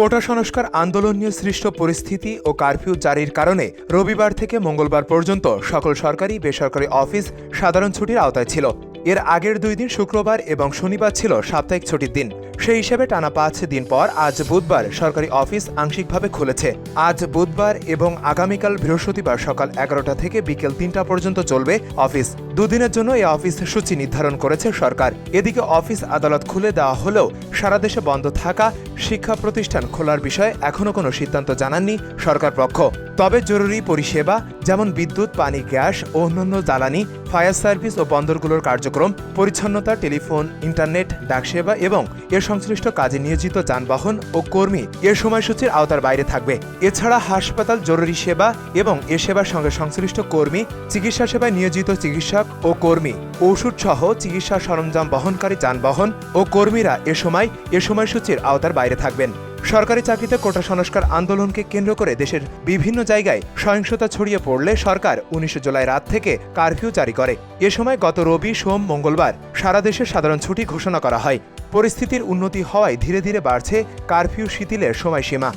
কোটা সংস্কার আন্দোলন নিয়ে সৃষ্ট পরিস্থিতি ও কারফিউ জারির কারণে রবিবার থেকে মঙ্গলবার পর্যন্ত সকল সরকারি, বেসরকারি অফিস সাধারণ ছুটির আওতায় ছিল। এর আগের দুই দিন শুক্রবার এবং শনিবার ছিল সাপ্তাহিক ছুটির দিন। সেই হিসেবে টানা পাঁচ দিন পর আজ বুধবার সরকারি অফিস আংশিকভাবে খুলেছে। আজ বুধবার এবং আগামীকাল বৃহস্পতিবার সকাল এগারোটা থেকে বিকেল তিনটা পর্যন্ত চলবে অফিস। দুদিনের জন্য এই অফিস সূচি নির্ধারণ করেছে সরকার। এদিকে অফিস আদালত খুলে দেওয়া হলেও সারা দেশে বন্ধ থাকা শিক্ষা প্রতিষ্ঠান খোলার বিষয়ে এখনও কোনো সিদ্ধান্ত জানাননি সরকার পক্ষ। তবে জরুরি পরিষেবা যেমন বিদ্যুৎ, পানি, গ্যাস ও অন্যান্য জ্বালানি, ফায়ার সার্ভিস ও বন্দরগুলোর কার্যক্রম, পরিচ্ছন্নতা, টেলিফোন, ইন্টারনেট, ডাকসেবা এবং এর সংশ্লিষ্ট কাজে নিয়োজিত যানবাহন ও কর্মী এ সময়সূচির আওতার বাইরে থাকবে। এছাড়া হাসপাতাল জরুরি সেবা এবং এ সেবার সঙ্গে সংশ্লিষ্ট কর্মী, চিকিৎসা সেবায় নিয়োজিত চিকিৎসক ও কর্মী ওষুধ সহ চিকিৎসা সরঞ্জাম বহনকারী যানবাহন ও কর্মীরা এ সময়, এ সময়সূচির আওতার বাইরে থাকবেন। সরকারি চাকরিতে কোটা সংস্কার আন্দোলনকে কেন্দ্র করে দেশের বিভিন্ন জায়গায় সহিংসতা ছড়িয়ে পড়লে সরকার উনিশে জুলাই রাত থেকে কারফিউ জারি করে। এ সময় গত রবি, সোম, মঙ্গলবার সারা দেশে সাধারণ ছুটি ঘোষণা করা হয়। পরিস্থিতির উন্নতি হওয়ায় ধীরে ধীরে বাড়ছে কারফিউ শিথিলের সময়সীমা।